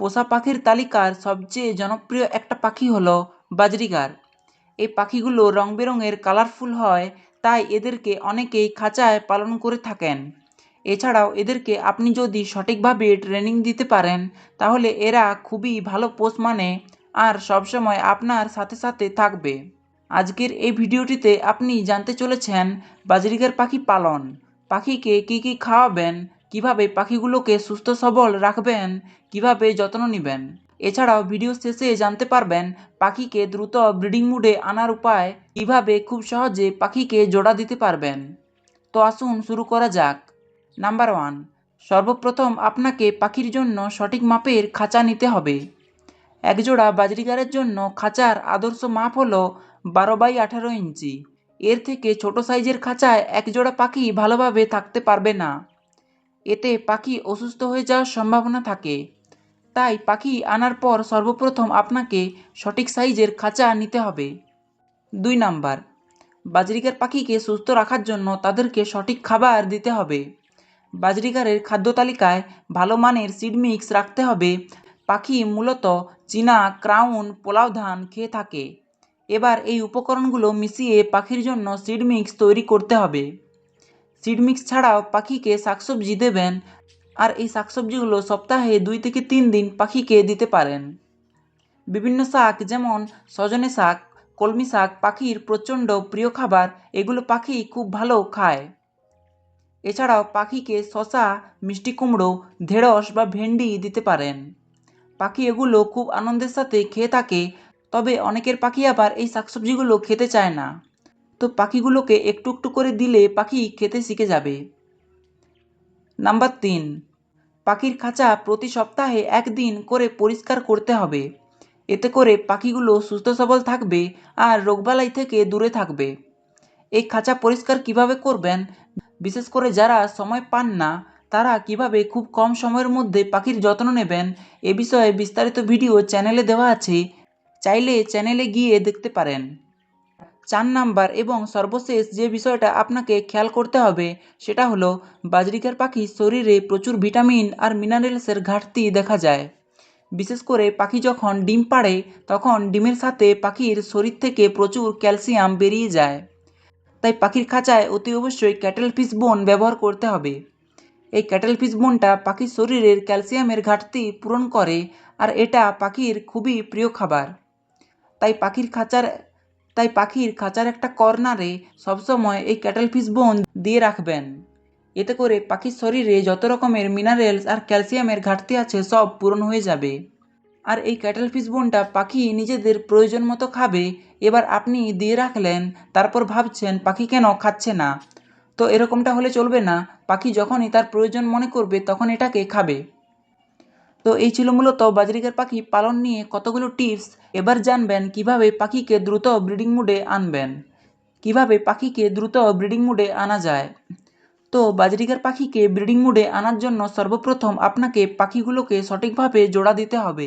পোষা পাখির তালিকার সবচেয়ে জনপ্রিয় একটা পাখি হলো বাজরিগার। এই পাখিগুলো রং বেরঙের কালারফুল হয়, তাই এদেরকে অনেকেই খাঁচায় পালন করে থাকেন। এছাড়াও এদেরকে আপনি যদি সঠিকভাবে ট্রেনিং দিতে পারেন, তাহলে এরা খুবই ভালো পোষ মানে আর সবসময় আপনার সাথে সাথে থাকবে। আজকের এই ভিডিওটিতে আপনি জানতে চলেছেন বাজরিগার পাখি পালন। পাখিকে কী কী খাওয়াবেন কীভাবে পাখিগুলোকে সুস্থ, সবল রাখবেন, কীভাবে যত্ন নেবেন? এছাড়াও ভিডিও শেষে জানতে পারবেন পাখিকে দ্রুত ব্রিডিং মুডে আনার উপায় কীভাবে খুব সহজে পাখিকে জোড়া দিতে পারবেন। তো আসুন শুরু করা যাক। নাম্বার ওয়ান, সর্বপ্রথম আপনাকে পাখির জন্য সঠিক মাপের খাঁচা নিতে হবে। একজোড়া বাজরিগারের জন্য খাঁচার আদর্শ মাপ হলো বারো বাই আঠারো ইঞ্চি। এর থেকে ছোট সাইজের খাঁচায় একজোড়া পাখি ভালোভাবে থাকতে পারবে না। এতে পাখি অসুস্থ হয়ে যাওয়ার সম্ভাবনা থাকে। তাই পাখি আনার পর সর্বপ্রথম আপনাকে সঠিক সাইজের খাঁচা নিতে হবে। দুই নাম্বার, বাজরিকার পাখিকে সুস্থ রাখার জন্য তাদেরকে সঠিক খাবার দিতে হবে। বাজরিকারের খাদ্য তালিকায় ভালো মানের সিড মিক্স রাখতে হবে। পাখি মূলত চীনা, ক্রাউন, পোলাও ধান খেয়ে থাকে। এবার এই উপকরণগুলো মিশিয়ে পাখির জন্য সিড মিক্স তৈরি করতে হবে। সিড মিক্স ছাড়াও পাখিকে শাকসবজি দেবেন। আর এই শাকসবজিগুলো সপ্তাহে দুই থেকে তিন দিন পাখিকে দিতে পারেন। বিভিন্ন শাক যেমন সজনে শাক, কলমি শাক পাখির প্রচণ্ড প্রিয় খাবার, এগুলো পাখি খুব ভালো খায়। এছাড়াও পাখিকে শশা মিষ্টি কুমড়ো, ঢেঁড়স বা ভেন্ডি দিতে পারেন। পাখি এগুলো খুব আনন্দের সাথে খেয়ে থাকে, তবে অনেকের পাখি আবার এই শাকসবজিগুলো খেতে চায় না। তো পাখিগুলোকে একটু একটু করে দিলে পাখি খেতে শিখে যাবে। নাম্বার তিন, পাখির খাঁচা প্রতি সপ্তাহে একদিন করে পরিষ্কার করতে হবে। এতে করে পাখিগুলো সুস্থ সবল থাকবে আর রোগবালাই থেকে দূরে থাকবে। এই খাঁচা পরিষ্কার কীভাবে করবেন? বিশেষ করে যারা সময় পান না, তারা কীভাবে খুব কম সময়ের মধ্যে পাখির যত্ন নেবেন, এ বিষয়ে বিস্তারিত ভিডিও চ্যানেলে দেওয়া আছে। চাইলে চ্যানেলে গিয়ে দেখতে পারেন। চার নাম্বার এবং সর্বশেষ যে বিষয়টা আপনাকে খেয়াল করতে হবে, সেটা হলো বাজরিকার পাখির শরীরে প্রচুর ভিটামিন আর মিনারেলসের ঘাটতি দেখা যায়। বিশেষ করে পাখি যখন ডিম পাড়ে, তখন ডিমের সাথে পাখির শরীর থেকে প্রচুর ক্যালসিয়াম বেরিয়ে যায়। তাই পাখির খাঁচায় অতি অবশ্যই ক্যাটেল ফিশ বোন ব্যবহার করতে হবে। এই ক্যাটেল ফিশ বোনটা পাখির শরীরের ক্যালসিয়ামের ঘাটতি পূরণ করে, আর এটা পাখির খুবই প্রিয় খাবার। তাই পাখির খাঁচার তাই পাখির খাঁচার একটা কর্নারে সবসময় এই ক্যাটেল ফিশ বোন দিয়ে রাখবেন। এতে করে পাখির শরীরে যত রকমের মিনারেলস আর ক্যালসিয়ামের ঘাটতি আছে সব পূরণ হয়ে যাবে। আর এই ক্যাটেল ফিশ বোনটা পাখি নিজেদের প্রয়োজন মতো খাবে, এবার আপনি দিয়ে রাখলেন, তারপর ভাবছেন পাখি কেন খাচ্ছে না। তো এরকমটা হলে চলবে না, পাখি যখনই তার প্রয়োজন মনে করবে তখন এটাকে খাবে। তো এই ছিল মূলত বাজরিকার পাখি পালন নিয়ে কতগুলো টিপস। এবার জানবেন কীভাবে পাখিকে দ্রুত ব্রিডিং মুডে আনবেন। কীভাবে পাখিকে দ্রুত ব্রিডিং মুডে আনা যায়। তো বাজরিকার পাখিকে ব্রিডিং মুডে আনার জন্য সর্বপ্রথম আপনাকে পাখিগুলোকে সঠিকভাবে জোড়া দিতে হবে।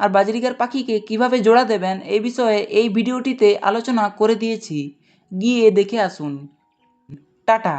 আর বাজরিকার পাখিকে কীভাবে জোড়া দেবেন এই বিষয়ে এই ভিডিওটিতে আলোচনা করে দিয়েছি। গিয়ে দেখে আসুন। টাটা।